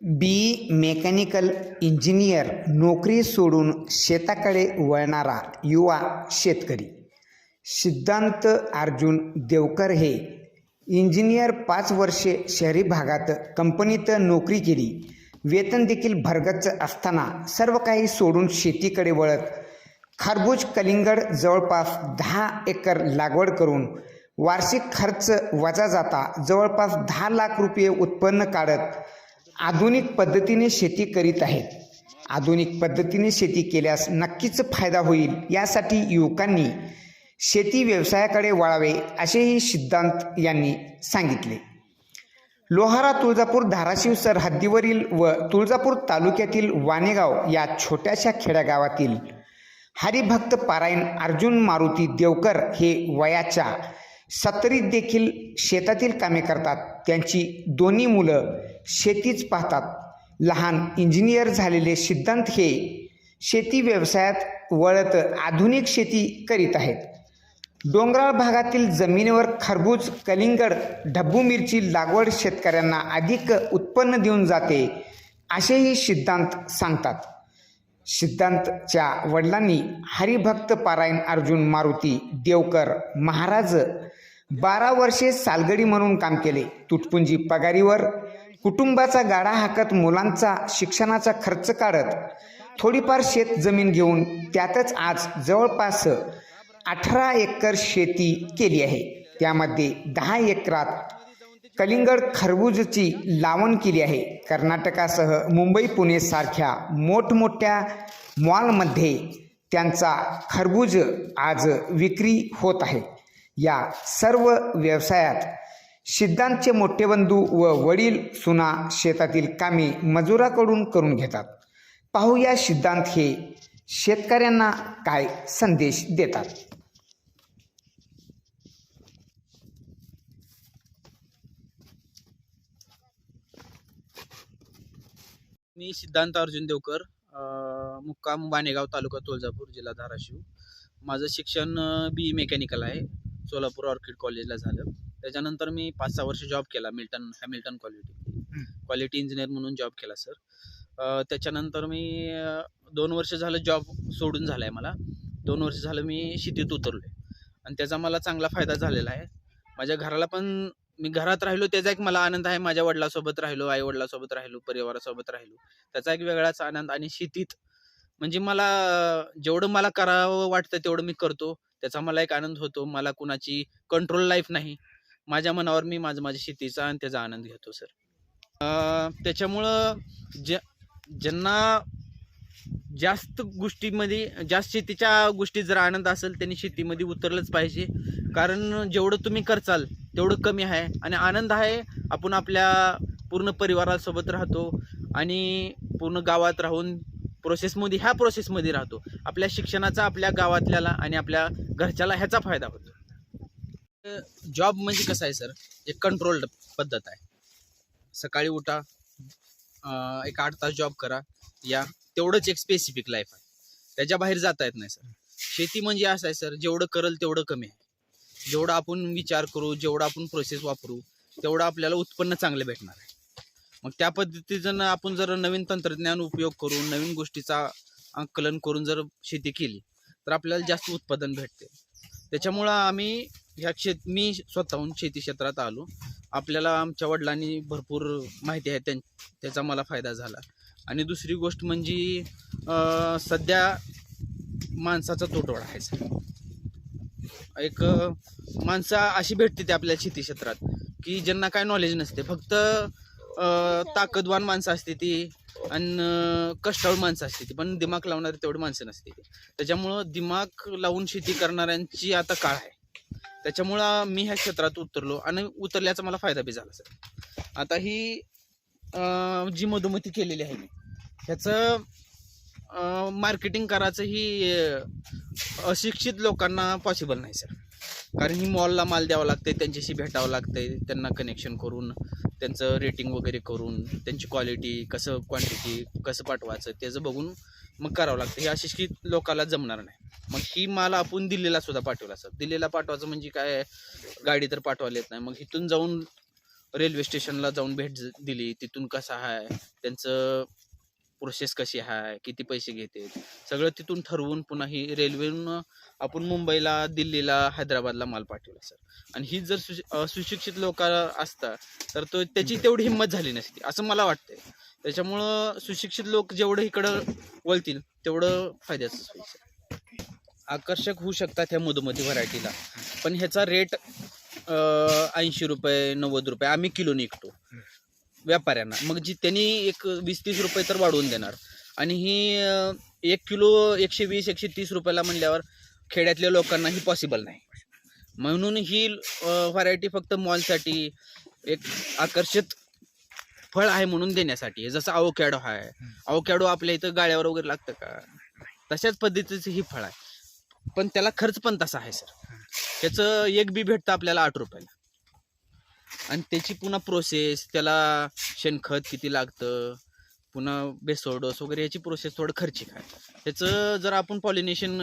बी mechanical engineer नोकरी सोडून शेताकडे वळणारा युवा शेतकरी. सिद्धांत अर्जुन देवकर हे इंजिनियर पाच वर्षे शहरी भागात कंपनीत नोकरी केली. वेतन देखील भरगच्च असताना सर्व काही सोडून शेतीकडे वळत खरबूज कलिंगड जवळपास दहा एकर लागवड करून वार्षिक खर्च वजा जाता जवळपास दहा लाख रुपये उत्पन्न काढत आधुनिक पद्धतीने शेती करीत आहेत. आधुनिक पद्धतीने शेती केल्यास नक्कीच फायदा होईल. यासाठी युवकांनी शेती व्यवसायाकडे वळावे असेही सिद्धांत यांनी सांगितले. लोहारा तुळजापूर धाराशिव सरहद्दीवरील व तुळजापूर तालुक्यातील वानेगाव या छोट्याशा खेड्यागावातील हरिभक्त पारायण अर्जुन मारुती देवकर हे वयाच्या सत्तरीत देखील शेतातील कामे करतात. त्यांची दोन्ही मुलं शेतीच पाहतात. लहान इंजिनियर झालेले सिद्धांत हे शेती व्यवसायात वळत आधुनिक शेती करीत आहेत. डोंगराळ भागातील जमिनीवर खरबूज कलिंगड ढब्बू मिरची लागवड शेतकऱ्यांना अधिक उत्पन्न देऊन जाते असेही सिद्धांत सांगतात. सिद्धांतच्या वडिलांनी हरिभक्त पारायण अर्जुन मारुती देवकर महाराज बारा वर्षे सालगडी म्हणून काम केले. तुटपुंजी पगारीवर कुटुंबाचा गाडा हाकत मुलांचा शिक्षणाचा खर्च काढत थोडीफार शेत जमीन घेऊन त्यातच आज जवळपास अठरा एकर शेती केली आहे. त्यामध्ये दहा एकरात कलिंगड खरबूजची लावण केली आहे. कर्नाटकासह मुंबई पुणे सारख्या मोठमोठ्या मॉलमध्ये त्यांचा खरबूज आज विक्री होत आहे. या सर्व व्यवसायात सिद्धांतचे मोठे बंधू व वडील सुना शेतातील कामे मजुराकडून करून घेतात. पाहूया सिद्धांत हे शेतकऱ्यांना काय संदेश देतात. मी सिद्धांत अर्जुन देवकर मुक्काम बाणेगाव तालुका तुळजापूर जिल्हा धाराशिव. माझं शिक्षण बी मेकॅनिकल आहे. सोलापूर ऑर्किड कॉलेजला झालं. त्याच्यानंतर मी पाच सहा वर्ष जॉब केला Milton Hamilton quality quality engineer म्हणून जॉब केला सर त्याच्यानंतर मी दोन वर्ष झालं जॉब सोडून झाला आहे मला. दोन वर्ष झालं मी शेतीत उतरलो आहे आणि त्याचा मला चांगला फायदा झालेला आहे. माझ्या घराला पण मी घरात राहिलो त्याचा एक मला आनंद आहे. माझ्या वडिलासोबत राहिलो आई वडिलासोबत राहिलो परिवारासोबत राहिलो. त्याचा एक वेगळाच आनंद आणि शेतीत म्हणजे मला जेवढं मला करावं वाटतं तेवढं मी करतो. त्याचा मला एक आनंद होतो. मला कुणाची कंट्रोल लाईफ नाही. माझ्या मनावर मी माझं माझ्या शेतीचा आणि त्याचा आनंद घेतो सर त्याच्यामुळं ज ज्यांना जास्त गोष्टीमध्ये जास्त शेतीच्या गोष्टीत जर आनंद असेल त्यांनी शेतीमध्ये उतरलंच पाहिजे. कारण जेवढं तुम्ही करचाल तेवढं कमी आहे. आणि आनंद आहे आपण आपल्या पूर्ण परिवारासोबत राहतो आणि पूर्ण गावात राहून प्रोसेसमध्ये ह्या प्रोसेसमध्ये राहतो. आपल्या शिक्षणाचा आपल्या गावातल्याला आणि आपल्या घरच्याला ह्याचा फायदा होतो. जॉब म्हणजे कसं आहे सर एक कंट्रोल्ड पद्धत आहे. सकाळी उठा एक आठ तास जॉब करा. या तेवढंच एक स्पेसिफिक लाईफ आहे. त्याच्या बाहेर जाता येत नाही सर शेती म्हणजे असं आहे सर जेवढं करल तेवढं कमी आहे. जेवढं आपण विचार करू जेवढं आपण प्रोसेस वापरू तेवढं आपल्याला उत्पन्न चांगलं भेटणार आहे. मग त्या पद्धतीनं आपण जर नवीन तंत्रज्ञान उपयोग करून नवीन गोष्टीचा आकलन करून जर शेती केली तर आपल्याला जास्त उत्पादन भेटते. त्याच्यामुळं आम्ही ह्या शेत मी स्वतःहून शेती क्षेत्रात आलो. आपल्याला आमच्या वडिलांनी भरपूर माहिती आहे त्यां त्याचा मला फायदा झाला. आणि दुसरी गोष्ट म्हणजे सध्या माणसाचा तुटवडा आहे सर एक माणसं अशी भेटते ते आपल्या शेती क्षेत्रात की ज्यांना काय नॉलेज नसते. फक्त ताकदवान माणसं असते ती आणि कष्टाळू माणसं असते ती. पण दिमाग लावणारी तेवढी माणसं नसते ती. त्याच्यामुळं दिमाग लावून शेती करणाऱ्यांची आता काळ आहे. त्याच्यामुळं मी ह्या क्षेत्रात उतरलो आणि उतरल्याचा मला फायदा बी झाला सर. आता ही जी मधुमती केलेली आहे मी ह्याचं मार्केटिंग करायचं ही अशिक्षित लोकांना पॉसिबल नाही सर कारण ही मॉलला माल द्यावा लागते त्यांच्याशी भेटावं लागतंय त्यांना कनेक्शन करून त्यांचं रेटिंग वगैरे करून त्यांची क्वालिटी कसं क्वांटिटी कसं पाठवायचं त्याचं बघून मग करावं लागतं हे अशिक्षित लोकाला जमणार नाही. मग ही माल आपण दिल्लीला सुद्धा पाठवला सर दिल्लीला पाठवायचं म्हणजे काय? गाडी तर पाठवायला येत नाही. मग इथून जाऊन रेल्वे स्टेशनला जाऊन भेट ज- दिली तिथून कसं आहे? त्यांचं प्रोसेस कशी आहे किती पैसे घेते सगळं तिथून ठरवून पुन्हा ही रेल्वेनं आपण मुंबईला दिल्लीला हैदराबादला माल पाठवला सर आणि ही जर सुशिक्षित लोक असता तर तो त्याची तेवढी हिंमत झाली नसती असं मला वाटतंय. त्याच्यामुळं सुशिक्षित लोक जेवढं इकडं वळतील तेवढं फायद्याचंच होईल सर आकर्षक होऊ शकतात ह्या मधुमती व्हरायटीला. पण ह्याचा रेट ऐंशी रुपये नव्वद रुपये आम्ही किलो निघतो. व्यापाऱ्यांना. मग जी त्यांनी एक वीस तीस रुपये तर वाढवून देणार. आणि ही एक किलो एकशे वीस एकशे तीस रुपयाला म्हणल्यावर खेड्यातल्या लोकांना ही पॉसिबल नाही. म्हणून ही व्हरायटी फक्त मॉलसाठी एक आकर्षित फळ आहे म्हणून देण्यासाठी. जसं अवकॅडो आहे. अवकॅडो आपल्या इथं गाड्यावर वगैरे लागतं का? तशाच पद्धतीचं ही फळ आहे. पण त्याला खर्च पण तसा आहे सर त्याचं एक बी भेटतं आपल्याला आठ रुपयाला. आणि त्याची पुन्हा प्रोसेस त्याला शेणखत किती लागतं पुन्हा बेसोडोस वगैरे याची प्रोसेस थोडं खर्चिक आहे. त्याचं जर आपण पॉलिनेशन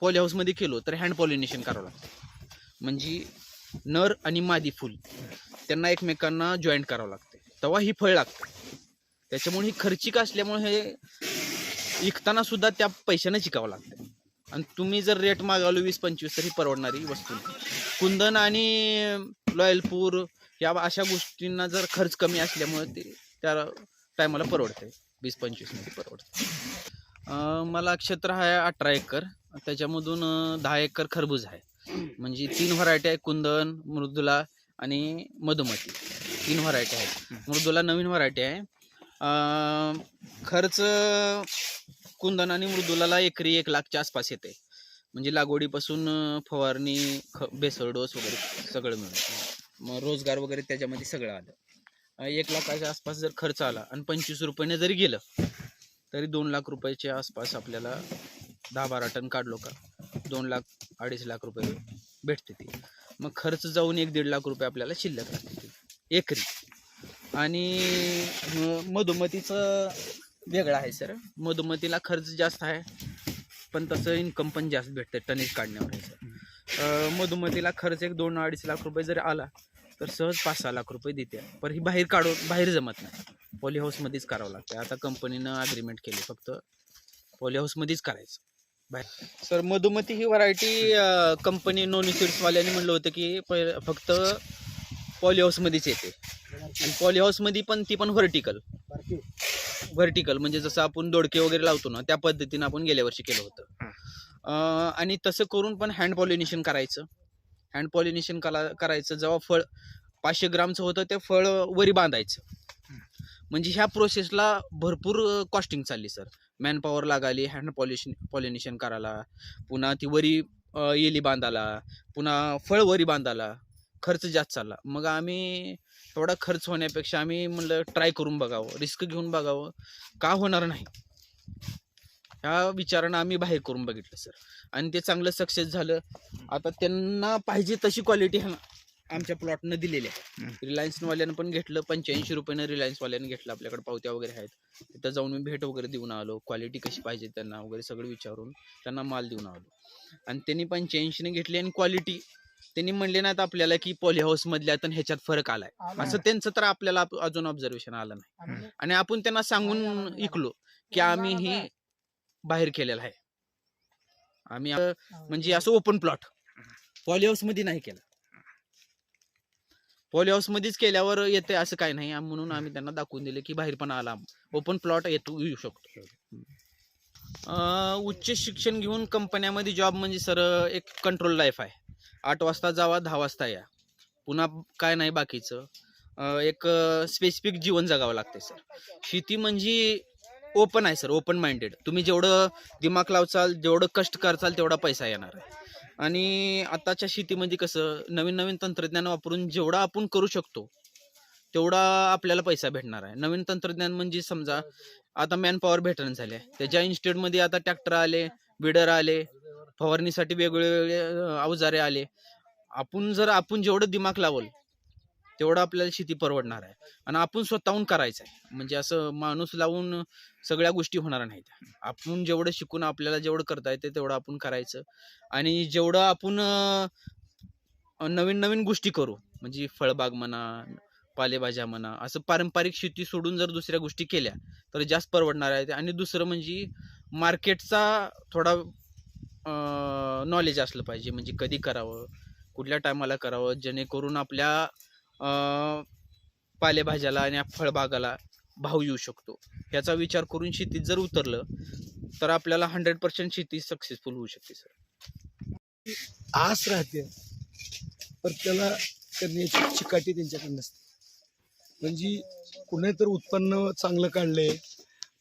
पॉली हाऊसमध्ये केलो तर हँड पॉलिनेशन करावं लागतं. म्हणजे नर आणि मादी फुल त्यांना एकमेकांना जॉईंट करावं लागते. तेव्हा ही फळ लागतं. त्याच्यामुळे ही खर्चिक असल्यामुळे हे विकताना सुद्धा त्या पैशानं शिकावं लागतं. आणि तुम्ही जर रेट मागावलं वीस पंचवीस तर ही परवडणारी वस्तू नाही. कुंदन आणि लॉयलपूर या अशा गोष्टींना जर खर्च कमी असल्यामुळे ते त्या टायमाला परवडते वीस पंचवीसमध्ये परवडते मला क्षेत्र आहे अठरा एकर. त्याच्यामधून दहा एकर खरबूज आहे. म्हणजे तीन व्हरायटी आहे कुंदन मृदुला आणि मधुमती. तीन व्हरायटी आहेत. मृदुला नवीन व्हरायटी आहे. खर्च कुंदन आणि मृदुलाला एकरी एक लाखच्या आसपास येते. म्हणजे लागवडीपासून फवारणी ख बेसळ डोस वगैरे सगळं मिळून. मग रोजगार वगैरे त्याच्यामध्ये सगळं आलं. एक लाखाच्या आसपास जर खर्च आला आणि पंचवीस रुपयाने जरी गेलं तरी दोन लाख रुपयाच्या आसपास आपल्याला दहा बारा टन काढलो का दोन लाख अडीच लाख रुपये भेटते ती. मग खर्च जाऊन एक दीड लाख रुपये आपल्याला शिल्लक राहते ती. एकरी. आणि मधुमतीचं वेगळा आहे सर मधुमतीला खर्च जास्त आहे पण तसं इन्कम पण जास्त भेटतं टनेज काढण्यावर सर मधुमतीला खर्च एक दोन अडीच लाख रुपये जरी आला तर सहज पाच सहा लाख रुपये देते. पण ही बाहेर काढून बाहेर जमत नाही. पॉली हाऊसमध्येच करावं लागतं आता कंपनीनं अग्रीमेंट केली फक्त पॉली हाऊसमध्येच करायचं. बाहेर. सर मधुमती ही व्हरायटी कंपनी नॉन सीड्सवाल्यांनी म्हणलं होतं की फक्त पॉली हाऊसमध्येच येते. आणि पॉली हाऊसमध्ये पण ती पण व्हर्टिकल व्हर्टिकल म्हणजे जसं आपण दोडके वगैरे लावतो ना त्या पद्धतीनं आपण गेल्या वर्षी केलं होतं. अं, आणि तसं करून पण हँड पॉलिनेशन करायचं. हँड पॉलिनेशन कला करायचं. जेव्हा फळ पाचशे ग्रामचं होतं ते फळ वरी बांधायचं. म्हणजे ह्या प्रोसेसला भरपूर कॉस्टिंग चालली सर मॅन पॉवर लागाली हँड पॉलिशन पॉलिनेशन करायला. पुन्हा ती वरी अं, येली बांधायला. पुन्हा फळ वरी बांधायला. खर्च जास्त चालला. मग आम्ही थोडा खर्च होण्यापेक्षा आम्ही म्हणलं ट्राय करून बघावं रिस्क घेऊन बघावं. का होणार नाही? ह्या विचारानं आम्ही बाहेर करून बघितलं सर आणि ते चांगलं सक्सेस झालं. आता त्यांना पाहिजे तशी क्वालिटी आमच्या प्लॉटनं दिलेली आहे रिलायन्सवाल्यानं पण घेतलं पंच्याऐंशी रुपयानं रिलायन्सवाल्यानं घेतलं आपल्याकडे पावत्या वगैरे आहेत. तिथं जाऊन मी भेट वगैरे देऊन आलो. क्वालिटी कशी पाहिजे त्यांना वगैरे सगळं विचारून त्यांना माल देऊन आलो. आणि त्यांनी पंच्याऐंशीने घेतली आणि क्वालिटी त्यांनी म्हणले नाहीत आपल्याला की पॉली हाऊस मधल्या तर ह्याच्यात फरक आलाय. असं त्यांचं तर आपल्याला आप- अजून ऑब्झर्वेशन आलं नाही. आणि आपण त्यांना सांगून इकलो की आम्ही ही बाहेर केलेलं आहे. आम्ही म्हणजे असं ओपन प्लॉट पॉली हाऊसमध्ये नाही केलं. पॉली हाऊस मध्येच केल्यावर येते असं काही नाही. म्हणून आम्ही त्यांना दाखवून दिले की बाहेर पण आला ओपन प्लॉट येतो येऊ शकतो. उच्च शिक्षण घेऊन कंपन्यामध्ये जॉब म्हणजे सर एक कंट्रोल लाईफ आहे. आठ वाजता जावा दहा वाजता या. पुन्हा काय नाही बाकीचं. एक स्पेसिफिक जीवन जगावं लागते सर शेती म्हणजे ओपन आहे सर ओपन माइंडेड तुम्ही जेवढं दिमाग लावचाल जेवढं कष्ट करचाल तेवढा पैसा येणार आहे. आणि आताच्या शेतीमध्ये कसं नवीन नवीन तंत्रज्ञान वापरून जेवढा आपण करू शकतो तेवढा आपल्याला पैसा भेटणार आहे. नवीन तंत्रज्ञान म्हणजे समजा आता मॅन पॉवर भेटणं झाले त्याच्या इन्स्टिट्यूटमध्ये आता ट्रॅक्टर आले बिडर आले फवारणीसाठी वेगवेगळे अवजारे आले. आपण जर आपण जेवढं दिमाग लावल तेवढं आपल्याला शेती परवडणार आहे. आणि आपण स्वतःहून करायचं आहे म्हणजे असं माणूस लावून सगळ्या गोष्टी होणार नाहीत. आपण जेवढं शिकून आपल्याला जेवढं करता येते तेवढं आपण करायचं. आणि जेवढं आपण नवीन नवीन गोष्टी करू म्हणजे फळबाग म्हणा पालेभाज्या म्हणा असं पारंपरिक शेती सोडून जर दुसऱ्या गोष्टी केल्या तर जास्त परवडणार आहे. आणि दुसरं म्हणजे मार्केटचा थोडा नॉलेज असलं पाहिजे. म्हणजे कधी करावं कुठल्या टायमाला करावं जेणेकरून आपल्या पालेभाज्याला आणि फळबागाला भाव येऊ शकतो. ह्याचा विचार करून शेतीत जर उतरलं तर आपल्याला हंड्रेड पर्सेंट शेती सक्सेसफुल होऊ शकते सर आस राहते पण त्याला करण्याची चिकाटी त्यांच्याकडे नसते. म्हणजे कुणी तर उत्पन्न चांगलं काढलंय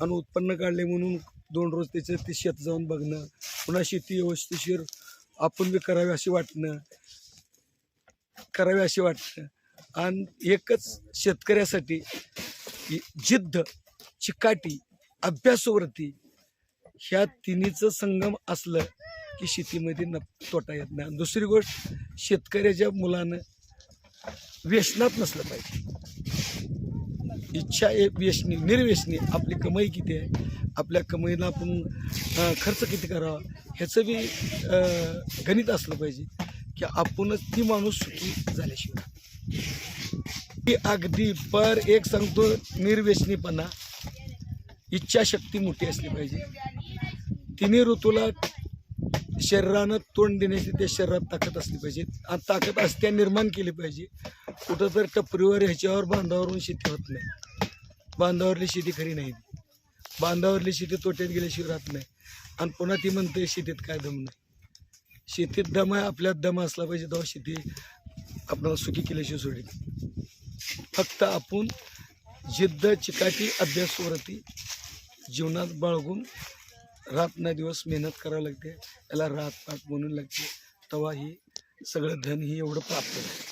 आणि उत्पन्न काढले म्हणून दोन रोज त्याचं ते शेत जाऊन बघणं पुन्हा शेती व्यवस्थिशीर आपण बी करावी अशी वाटणं करावी अशी वाटणं. आणि एकच शेतकऱ्यासाठी जिद्द चिकाटी अभ्यासवृत्ती ह्या तिन्हीचं संगम असलं की शेतीमध्ये न तोटा येत नाही. दुसरी गोष्ट शेतकऱ्याच्या मुलानं व्यसनात नसलं पाहिजे. इच्छा आहे व्यसनी निर्व्यसनी आपली कमाई किती आहे? आपल्या कमाईला आपण खर्च किती करावा? ह्याचं बी अं, गणित असलं पाहिजे की आपणच ती माणूस सुखी झाल्याशिवाय. ती अगदी पर एक सांगतो निर्व्यसनीपणा. इच्छाशक्ती मोठी असली पाहिजे. तिन्ही ऋतूला शरीरानं तोंड देण्याची त्या शरीरात ताकद असली पाहिजे. ताकद असत्या निर्माण केली पाहिजे. कुठं तर टपरीवर ह्याच्यावर बांधावरून शेती होत नाही. बांधावरली शेती खरी नाही. बांधावरली शेती तोट्यात गेल्याशिवाय राहत नाही. आणि पुन्हा ती म्हणते शेतीत काय दम नाही. शेतीत दम आहे आपल्यात दम असला पाहिजे तेव्हा शेती आपल्याला सुखी केल्याशिवाय सोडेल फक्त आपण जिद्द चिकाटी अभ्यासवरती जीवनात बाळगून रात ना दिवस मेहनत करावं लागते. याला रात पाठ म्हणून लागते. तेव्हा ही सगळं धन ही एवढं प्राप्त होतं.